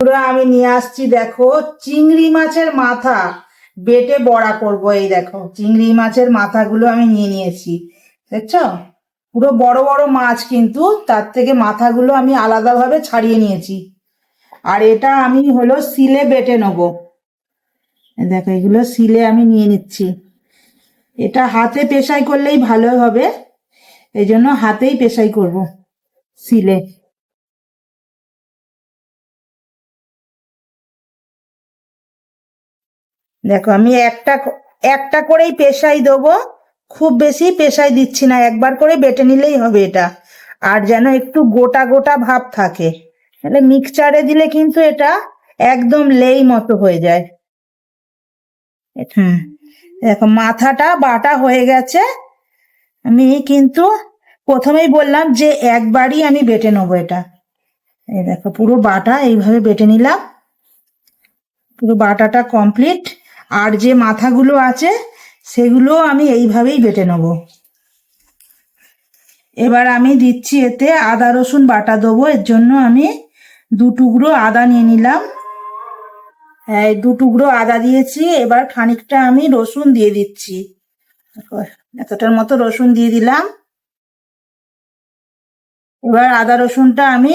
পুরো আমি নিয়ে আসছি, দেখো, চিংড়ি মাছের মাথা। বেটে বড়া করব, এই দেখো, চিংড়ি মাছের মাথাগুলো আমি নিয়ে নিয়েছি, দেখছ? পুরো বড় বড় মাছ কিন্তু, তার থেকে মাথাগুলো আমি আলাদাভাবে ছাড়িয়ে নিয়েছি। আর এটা আমি হলো সিলে বেটে নেব। দেখো, এগুলো সিলে আমি নিয়ে নিচ্ছি। এটা হাতে পেশাই করলেই ভালো হবে, এই জন্য হাতেই পেশাই করব সিলে দেখো, আমি একটা একটা করেই পেশাই দেবো, খুব বেশি পেশাই দিচ্ছি না, একবার করে বেটে নিলেই হবে এটা। আর যেন একটু গোটা গোটা ভাব থাকে। তাহলে মিক্সচারে দিলে কিন্তু এটা একদম লেই মতো হয়ে যায়। হুম, দেখো, মাথাটা বাটা হয়ে গেছে। আমি কিন্তু প্রথমেই বললাম যে একবারই আমি বেটে নেব এটা। এই দেখো, পুরো বাটা এইভাবে বেটে নিলাম। পুরো বাটাটা কমপ্লিট আর যে মাথাগুলো আছে, সেগুলো আমি এইভাবেই বেটে নেব। এবার আমি দিচ্ছি এতে আদা, রসুন বাটা দেবো। এর জন্য আমি দু টুকরো আদা নিয়ে নিলাম। হ্যাঁ দু টুকরো আদা দিয়েছি। এবার খানিকটা আমি রসুন দিয়ে দিচ্ছি। এতটার মতো রসুন দিয়ে দিলাম। এবার আদা, রসুনটা আমি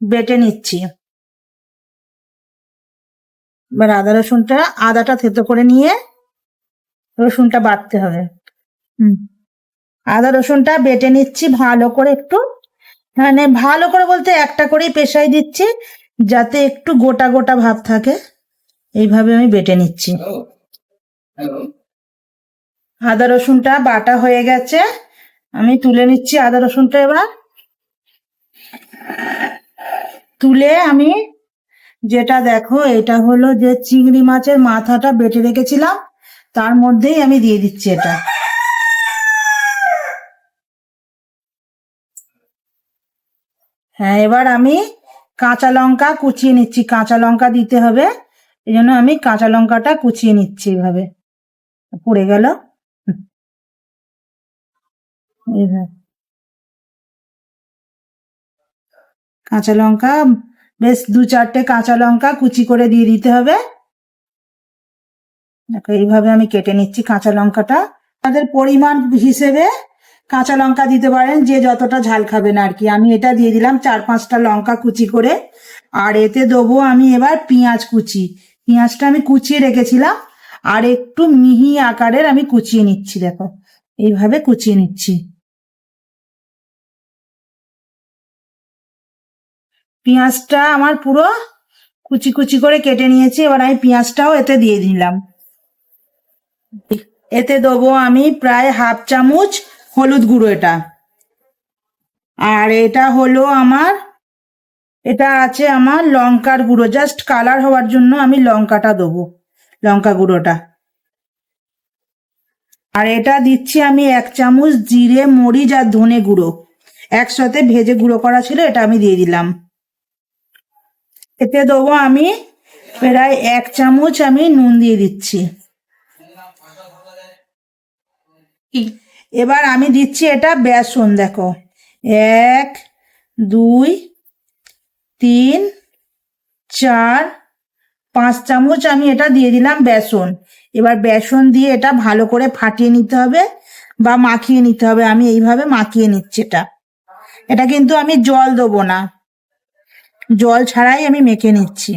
বেটে নিচ্ছি। এবার আদা রসুনটা আদাটা থেতো করে নিয়ে রসুনটা বাটতে হবে। হুম। আদা রসুনটা বেটে নিচ্ছি ভালো করে একটু। মানে ভালো করে বলতে একটা করেই পেশাই দিচ্ছি যাতে একটু গোটা গোটা ভাব থাকে। এইভাবে আমি বেটে নিচ্ছি। আদা রসুনটা বাটা হয়ে গেছে। আমি তুলে নিচ্ছি আদা রসুনটা এবার। তুলে আমি যেটা দেখো, এটা হলো যে চিংড়ি মাছের মাথাটা বেটে রেখেছিলাম, তার মধ্যেই আমি দিয়ে দিচ্ছি এটা। হ্যাঁ এবার আমি কাঁচা লঙ্কা কুচিয়ে নিচ্ছি। কাঁচা লঙ্কা দিতে হবে, এই জন্য আমি কাঁচা লঙ্কাটা কুচিয়ে নিচ্ছি এইভাবে পড়ে গেল। কাঁচা লঙ্কা বেশ দু চারটে কাঁচা লঙ্কা কুচি করে দিয়ে দিতে হবে। দেখো, এইভাবে আমি কেটে নিচ্ছি কাঁচা লঙ্কাটা। তাদের পরিমাণ হিসেবে কাঁচা লঙ্কা দিতে পারেন, যে যতটা ঝাল খাবেন আর কি। আমি এটা দিয়ে দিলাম চার পাঁচটা লঙ্কা কুচি করে। আর এতে দেবো আমি এবার পেঁয়াজ কুচি। পেঁয়াজটা আমি কুচিয়ে রেখেছিলাম, আর একটু মিহি আকারের আমি কুচিয়ে নিচ্ছি, দেখো। এইভাবে কুচিয়ে নিচ্ছি। পেঁয়াজটা আমার পুরো কুচি কুচি করে কেটে নিয়েছি, এবার আমি পেঁয়াজটাও এতে দিয়ে দিলাম। এতে দেবো আমি প্রায় হাফ চামচ হলুদ গুঁড়ো এটা। আর এটা হলো আমার, এটা আছে আমার লঙ্কার গুঁড়ো। জাস্ট কালার হওয়ার জন্য আমি লঙ্কাটা দেবো, লঙ্কা গুঁড়োটা। আর এটা দিচ্ছি আমি এক চামচ জিরে, মরিচ আর ধনে গুঁড়ো। একসাথে ভেজে গুঁড়ো করা ছিল, এটা আমি দিয়ে দিলাম। এতে দেবো আমি প্রায় এক চামচ আমি নুন দিয়ে দিচ্ছি। এবার আমি দিচ্ছি এটা বেসন দেখো। এক দুই তিন চার পাঁচ চামচ আমি এটা দিয়ে দিলাম বেসন। এবার বেসন দিয়ে এটা ভালো করে ফাটিয়ে নিতে হবে বা মাখিয়ে নিতে হবে। আমি এইভাবে মাখিয়ে নিচ্ছি এটা। এটা কিন্তু আমি জল দেবো না। জল ছাড়াই আমি মেখে নিচ্ছি।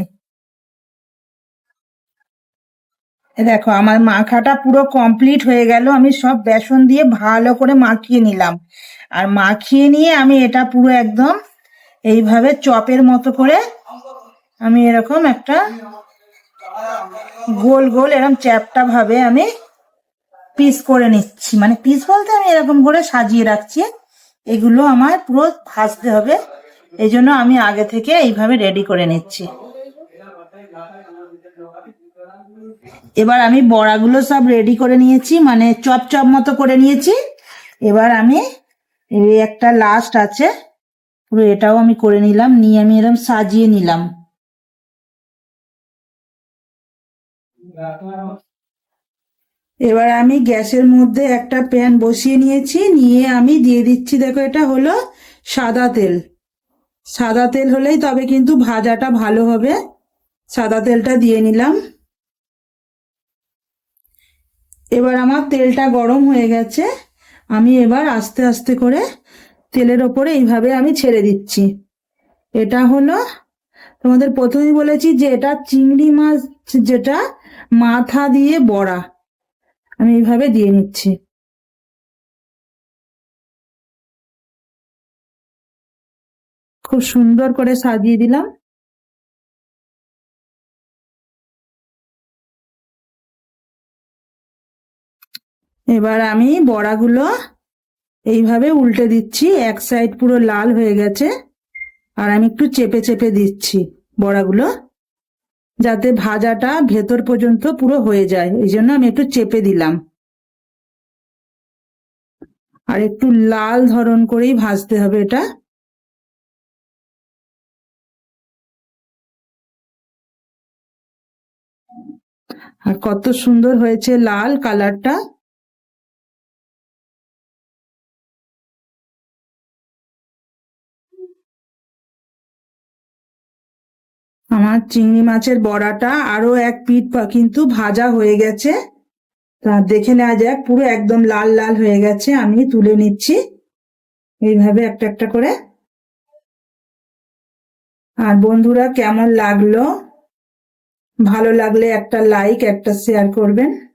দেখো, আমার মাখাটা পুরো কমপ্লিট হয়ে গেল। আমি সব বেসন দিয়ে ভালো করে মাখিয়ে নিলাম। আর মাখিয়ে নিয়ে আমি এটা পুরো একদম এইভাবে চপের মতো করে আমি এরকম একটা গোল গোল এরকম চ্যাপটা ভাবে আমি পিস করে নিচ্ছি। মানে পিস বলতে আমি এরকম করে সাজিয়ে রাখছি। এগুলো আমার পুরো ভাজতে হবে। এই জন্য আমি আগে থেকে এইভাবে রেডি করে নিচ্ছি। এবার আমি বড়াগুলো সব রেডি করে নিয়েছি মানে চপ চপ মতো করে নিয়েছি। এবার আমি একটা লাস্ট আছে, পুরো এটাও আমি করে নিলাম, নিয়ে আমি এরকম সাজিয়ে নিলাম। এবার আমি গ্যাসের মধ্যে একটা প্যান বসিয়ে নিয়েছি, নিয়ে আমি দিয়ে দিচ্ছি, দেখো এটা হলো সাদা তেল। সাদা তেল হলেই তবে কিন্তু ভাজাটা ভালো হবে। সাদা তেলটা দিয়ে নিলাম। এবার আমার তেলটা গরম হয়ে গেছে। আমি এবার আস্তে আস্তে করে তেলের ওপরে এইভাবে আমি ছেড়ে দিচ্ছি। এটা হলো, তোমাদের প্রথমেই বলেছি যে এটা চিংড়ি মাছ, যেটা মাথা দিয়ে বড়া। আমি এইভাবে দিয়ে নিচ্ছি। খুব সুন্দর করে সাজিয়ে দিলাম। এবার আমি বড়াগুলো এইভাবে উল্টে দিচ্ছি, এক সাইড পুরো লাল হয়ে গেছে। আর আমি একটু চেপে চেপে দিচ্ছি বড়াগুলো, যাতে ভাজাটা ভেতর পর্যন্ত পুরো হয়ে যায়। এই জন্য আমি একটু চেপে দিলাম। আর একটু লাল ধরন করেই ভাজতে হবে এটা। আর কত সুন্দর হয়েছে লাল কালারটা। আমার চিংড়ি মাছের বড়াটা আরও এক পিঠ কিন্তু ভাজা হয়ে গেছে। তা দেখে নেওয়া যাক, পুরো একদম লাল লাল হয়ে গেছে, আমি তুলে নিচ্ছি। এইভাবে একটা একটা করে। আর বন্ধুরা, কেমন লাগল? ভালো লাগলে একটা লাইক একটা শেয়ার করবেন।